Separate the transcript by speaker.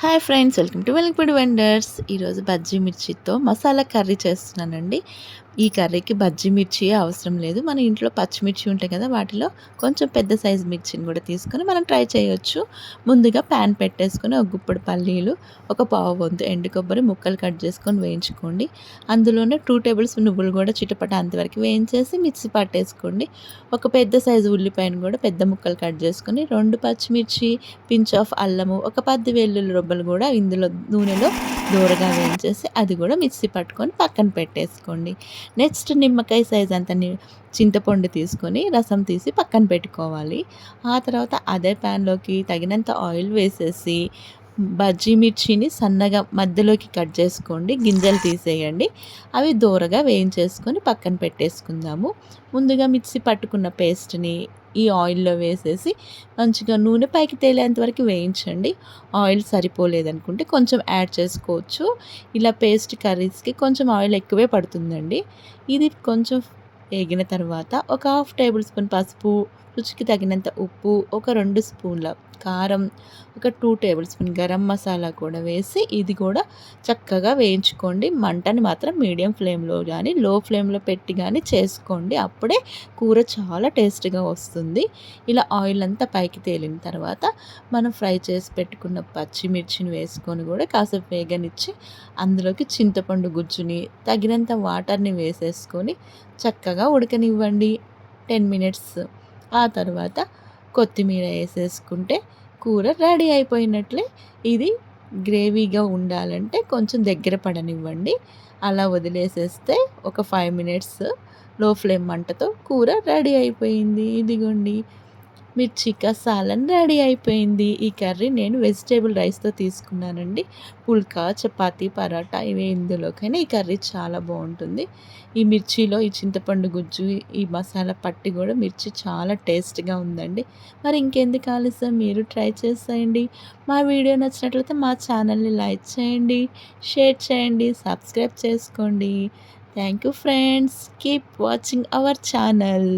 Speaker 1: Hi friends welcome to Velingapudi vendors. ఈరోజు bajji మిర్చితో masala curry చేస్తున్నానండి. ఈ కర్రీకి బజ్జీ మిర్చి అవసరం లేదు. మన ఇంట్లో పచ్చిమిర్చి ఉంటాయి కదా వాటిలో కొంచెం పెద్ద సైజు మిర్చిని కూడా తీసుకొని మనం ట్రై చేయొచ్చు. ముందుగా ప్యాన్ పెట్టేసుకొని ఒక గుప్పడి పల్లీలు ఒక పావు వంతు ఎండు కొబ్బరి ముక్కలు కట్ చేసుకొని వేయించుకోండి. అందులోనే టూ టేబుల్ స్పూన్ నువ్వులు కూడా చిటపట అంతవరకు వేయించేసి మిక్సీ పట్టేసుకోండి. ఒక పెద్ద సైజు ఉల్లిపాయను కూడా పెద్ద ముక్కలు కట్ చేసుకొని రెండు పచ్చిమిర్చి పించ్ ఆఫ్ అల్లము ఒక పది వెల్లుల్లి రొబ్బలు కూడా ఇందులో నూనెలో దూరగా వేయించేసి అది కూడా మిక్సీ పట్టుకొని పక్కన పెట్టేసుకోండి. నెక్స్ట్ నిమ్మకాయ సైజ్ అంత చింతపండు తీసుకొని రసం తీసి పక్కన పెట్టుకోవాలి. ఆ తర్వాత అదే ప్యాన్లోకి తగినంత ఆయిల్ వేసేసి బజ్జీ మిర్చిని సన్నగా మధ్యలోకి కట్ చేసుకోండి గింజలు తీసేయండి. అవి దూరగా వేయించేసుకొని పక్కన పెట్టేసుకుందాము. ముందుగా మిక్సీ పట్టుకున్న పేస్ట్ని ఈ ఆయిల్లో వేసేసి మంచిగా నూనె పైకి తేలేంత వరకు వేయించండి. ఆయిల్ సరిపోలేదనుకుంటే కొంచెం యాడ్ చేసుకోవచ్చు. ఇలా పేస్ట్ కర్రీస్కి కొంచెం ఆయిల్ ఎక్కువే పడుతుందండి. ఇది కొంచెం వేగిన తర్వాత ఒక హాఫ్ టేబుల్ స్పూన్ పసుపు రుచికి తగినంత ఉప్పు ఒక రెండు స్పూన్ల కారం ఒక two tablespoon garam masala కూడా వేసి ఇది కూడా చక్కగా వేయించుకోండి. మంటని మాత్రం మీడియం ఫ్లేమ్లో కానీ లో ఫ్లేమ్లో పెట్టి కానీ చేసుకోండి. అప్పుడే కూర చాలా టేస్ట్గా వస్తుంది. ఇలా ఆయిల్ అంతా పైకి తేలిన తర్వాత మనం ఫ్రై చేసి పెట్టుకున్న పచ్చిమిర్చిని వేసుకొని కూడా కాసేపు వేగనిచ్చి అందులోకి చింతపండు గుజ్జుని తగినంత వాటర్ని వేసేసుకొని చక్కగా ఉడకనివ్వండి. టెన్ మినిట్స్ ఆ తర్వాత కొత్తిమీర వేసేసుకుంటే కూర రెడీ అయిపోయినట్లే. ఇది గ్రేవీగా ఉండాలంటే కొంచెం దగ్గర పడనివ్వండి. అలా వదిలేసేస్తే ఒక ఫైవ్ మినిట్స్లో ఫ్లేమ్ మంటతో కూర రెడీ అయిపోయింది. ఇదిగోండి. మిర్చి కసాలన్ రెడీ అయిపోయింది. ఈ కర్రీ నేను వెజిటేబుల్ రైస్తో తీసుకున్నానండి. పుల్కా చపాతీ పరాటా ఇవి ఇందులోకైనా ఈ కర్రీ చాలా బాగుంటుంది. ఈ మిర్చిలో ఈ చింతపండు గుజ్జు ఈ మసాలా పట్టి కూడా మిర్చి చాలా టేస్ట్గా ఉందండి. మరి ఇంకెందుకు ఆలస్యం? మీరు ట్రై చేసేయండి. మా వీడియో నచ్చినట్లయితే మా ఛానల్ని లైక్ చేయండి షేర్ చేయండి సబ్స్క్రైబ్ చేసుకోండి. Thank you friends. Keep watching our channel.